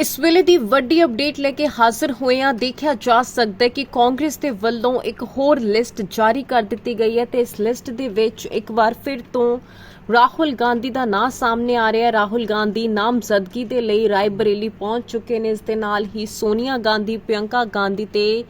ਇਸ ਵੇਲੇ ਦੀ ਵੱਡੀ ਅਪਡੇਟ ਲੈ ਕੇ ਹਾਜ਼ਰ ਹੋਏ ਹਾਂ ਦੇਖਿਆ ਜਾ ਸਕਦਾ ਹੈ ਕਿ ਕਾਂਗਰਸ ਦੇ ਵੱਲੋਂ ਇੱਕ ਹੋਰ ਲਿਸਟ ਜਾਰੀ ਕਰ ਦਿੱਤੀ ਗਈ ਹੈ ਤੇ ਇਸ ਲਿਸਟ ਦੇ ਵਿੱਚ ਇੱਕ ਵਾਰ ਫਿਰ ਤੋਂ ਰਾਹੁਲ ਗਾਂਧੀ ਦਾ ਨਾਂ ਸਾਹਮਣੇ ਆ ਰਿਹਾ ਹੈ। ਰਾਹੁਲ ਗਾਂਧੀ ਨਾਮਜ਼ਦਗੀ ਦੇ ਲਈ ਰਾਇਬਰੇਲੀ ਪਹੁੰਚ ਚੁੱਕੇ ਨੇ। ਇਸ ਦੇ ਨਾਲ ਹੀ ਸੋਨੀਆ ਗਾਂਧੀ, ਪ੍ਰਿਯੰਕਾ ਗਾਂਧੀ ਤੇ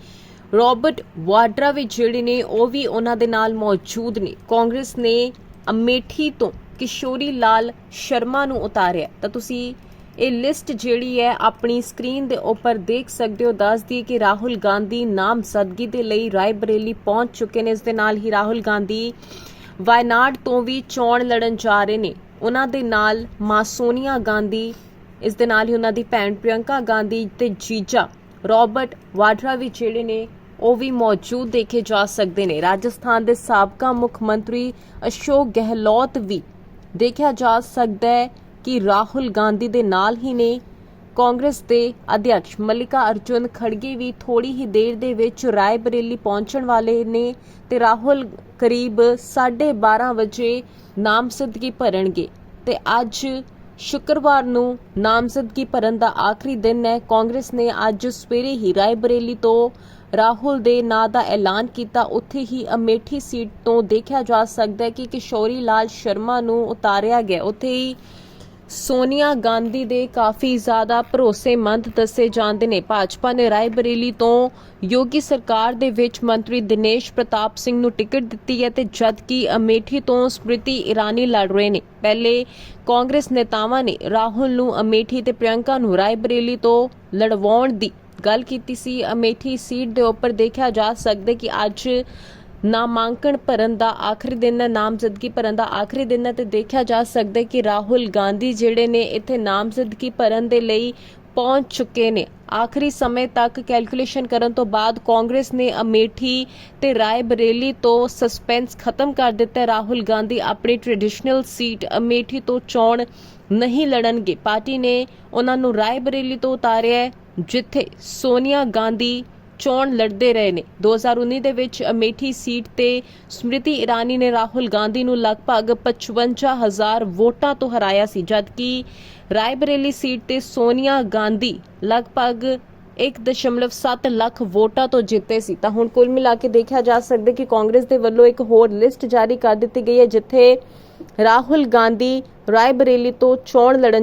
ਰੋਬਰਟ ਵਾਡਰਾ ਵੀ ਜਿਹੜੇ ਨੇ, ਉਹ ਵੀ ਉਹਨਾਂ ਦੇ ਨਾਲ ਮੌਜੂਦ ਨੇ। ਕਾਂਗਰਸ ਨੇ ਅਮੇਠੀ ਤੋਂ ਕਿਸ਼ੋਰੀ ਲਾਲ ਸ਼ਰਮਾ ਨੂੰ ਉਤਾਰਿਆ। ਤਾਂ ਤੁਸੀਂ ਇਹ ਲਿਸਟ ਜਿਹੜੀ ਹੈ ਆਪਣੀ ਸਕਰੀਨ ਦੇ ਉੱਪਰ ਦੇਖ ਸਕਦੇ ਹੋ ਦੱਸਦੀ ਕਿ ਰਾਹੁਲ ਗਾਂਧੀ ਨਾਮਜ਼ਦਗੀ ਦੇ ਲਈ ਰਾਏਬਰੇਲੀ ਪਹੁੰਚ ਚੁੱਕੇ ਨੇ। ਇਸ ਦੇ ਨਾਲ ਹੀ ਰਾਹੁਲ ਗਾਂਧੀ ਵਾਇਨਾਡ ਤੋਂ ਵੀ ਚੋਣ ਲੜਨ ਜਾ ਰਹੇ ਨੇ। ਉਹਨਾਂ ਦੇ ਨਾਲ ਮਾਂ ਸੋਨੀਆ ਗਾਂਧੀ, ਇਸ ਦੇ ਨਾਲ ਹੀ ਉਹਨਾਂ ਦੀ ਭੈਣ ਪ੍ਰਿਯੰਕਾ ਗਾਂਧੀ ਤੇ ਜੀਜਾ ਰਾਬਰਟ ਵਾਡਰਾ ਵੀ ਜਿਹੜੇ ਨੇ, ਉਹ ਵੀ ਮੌਜੂਦ ਦੇਖੇ ਜਾ ਸਕਦੇ ਨੇ। ਰਾਜਸਥਾਨ ਦੇ ਸਾਬਕਾ ਮੁੱਖ ਮੰਤਰੀ ਅਸ਼ੋਕ ਗਹਿਲੋਤ ਵੀ ਦੇਖਿਆ ਜਾ ਸਕਦਾ ਹੈ। ਕਿ ਰਾਹੁਲ ਗਾਂਧੀ ਦੇ ਨਾਲ ਹੀ ਨੇ। ਕਾਂਗਰਸ ਦੇ ਅਧਿਕਸ਼ ਮੱਲਿਕਾ ਅਰਜੁਨ ਖੜਗੇ ਵੀ ਥੋੜੀ ਹੀ ਦੇਰ ਦੇ ਵਿੱਚ ਰਾਏਬਰੇਲੀ ਪਹੁੰਚਣ ਵਾਲੇ ਨੇ ਤੇ ਰਾਹੁਲ ਕਰੀਬ 12:30 ਵਜੇ ਨਾਮਜ਼ਦਗੀ ਭਰਨਗੇ। ਤੇ ਅੱਜ ਸ਼ੁੱਕਰਵਾਰ ਨੂੰ ਨਾਮਜ਼ਦਗੀ ਭਰਨ ਦਾ ਆਖਰੀ ਦਿਨ ਹੈ। ਕਾਂਗਰਸ ਨੇ ਅੱਜ ਸਵੇਰੇ ਹੀ ਰਾਇਬਰੇਲੀ ਤੋਂ ਰਾਹੁਲ ਦੇ ਨਾਂ ਦਾ ਐਲਾਨ ਕੀਤਾ। ਉੱਥੇ ਹੀ ਅਮੇਠੀ ਸੀਟ ਤੋਂ ਦੇਖਿਆ ਜਾ ਸਕਦਾ ਹੈ ਕਿ ਕਿਸ਼ੋਰੀ ਲਾਲ ਸ਼ਰਮਾ ਨੂੰ ਉਤਾਰਿਆ ਗਿਆ। ਉੱਥੇ ਹੀ ਸੋਨੀਆ ਗਾਂਧੀ ਦੇ ਕਾਫੀ ਜ਼ਿਆਦਾ ਭਰੋਸੇਮੰਦ ਦੱਸੇ ਜਾਂਦੇ ਨੇ। ਭਾਜਪਾ ਨੇ ਰਾਇਬਰੇਲੀ ਤੋਂ ਯੋਗੀ ਸਰਕਾਰ ਦੇ ਵਿੱਚ ਮੰਤਰੀ ਦਿਨੇਸ਼ ਪ੍ਰਤਾਪ ਸਿੰਘ ਨੂੰ ਟਿਕਟ ਦਿੱਤੀ ਹੈ ਤੇ ਜਦਕਿ ਅਮੇਠੀ ਤੋਂ ਸਮ੍ਰਿਤੀ ਇਰਾਨੀ ਲੜ ਰਹੇ ਨੇ। ਪਹਿਲੇ ਕਾਂਗਰਸ ਨੇਤਾਵਾਂ ਨੇ ਰਾਹੁਲ ਨੂੰ ਅਮੇਠੀ ਤੇ ਪ੍ਰਿਯੰਕਾ ਨੂੰ ਰਾਇਬਰੇਲੀ ਤੋਂ ਲੜਵਾਉਣ ਦੀ ਗੱਲ ਕੀਤੀ ਸੀ। ਅਮੇਠੀ ਸੀਟ ਦੇ ਉੱਪਰ ਦੇਖਿਆ ਜਾ ਸਕਦਾ ਕਿ ਅੱਜ ਨਾਮਾਂਕਣ ਭਰਨ ਦਾ ਆਖਰੀ ਦਿਨ ਹੈ, ਨਾਮਜ਼ਦਗੀ ਭਰਨ ਦਾ ਆਖਰੀ ਦਿਨ ਹੈ ਤੇ ਦੇਖਿਆ ਜਾ ਸਕਦਾ ਹੈ ਕਿ ਰਾਹੁਲ ਗਾਂਧੀ ਜਿਹੜੇ ਨੇ ਇੱਥੇ ਨਾਮਜ਼ਦਗੀ ਭਰਨ ਦੇ ਲਈ ਪਹੁੰਚ ਚੁੱਕੇ ਨੇ। ਆਖਰੀ ਸਮੇਂ ਤੱਕ ਕੈਲਕੂਲੇਸ਼ਨ ਕਰਨ ਤੋਂ ਬਾਅਦ ਕਾਂਗਰਸ ਨੇ ਅਮੇਠੀ ਤੇ ਰਾਏ ਬਰੇਲੀ ਤੋਂ ਸਸਪੈਂਸ ਖਤਮ ਕਰ ਦਿੱਤਾ ਰਾਹੁਲ ਗਾਂਧੀ ਆਪਣੀ ਟ੍ਰੈਡੀਸ਼ਨਲ ਸੀਟ ਅਮੇਠੀ ਤੋਂ ਚੋਣ ਨਹੀਂ ਲੜਨਗੇ। ਪਾਰਟੀ ਨੇ ਉਹਨਾਂ ਨੂੰ ਰਾਏ ਬਰੇਲੀ ਤੋਂ ਉਤਾਰਿਆ ਜਿੱਥੇ ਸੋਨੀਆ ਗਾਂਧੀ ਚੋਣ ਲੜਦੇ ਰਹੇ ਨੇ। 2019 ਦੇ ਵਿੱਚ ਅਮੇਠੀ ਸੀਟ ਤੇ ਸਮ੍ਰਿਤੀ ਇਰਾਨੀ ਨੇ ਰਾਹੁਲ ਗਾਂਧੀ ਨੂੰ ਲਗਭਗ 55000 ਵੋਟਾਂ ਤੋਂ ਹਰਾਇਆ ਸੀ, ਜਦਕਿ ਰਾਏਬਰੇਲੀ ਸੀਟ ਤੇ ਸੋਨੀਆ ਗਾਂਧੀ ਲਗਭਗ 1.7 ਲੱਖ ਵੋਟਾਂ ਤੋਂ ਜਿੱਤੇ ਸੀ। ਤਾਂ ਹੁਣ ਕੁੱਲ ਮਿਲਾ ਕੇ ਦੇਖਿਆ ਜਾ ਸਕਦਾ ਕਿ ਕਾਂਗਰਸ ਦੇ ਵੱਲੋਂ ਇੱਕ ਹੋਰ ਲਿਸਟ ਜਾਰੀ ਕਰ ਦਿੱਤੀ ਗਈ ਹੈ, ਜਿੱਥੇ ਰਾਹੁਲ ਗਾਂਧੀ ਰਾਏਬਰੇਲੀ ਤੋਂ ਚੋਣ ਲੜਨ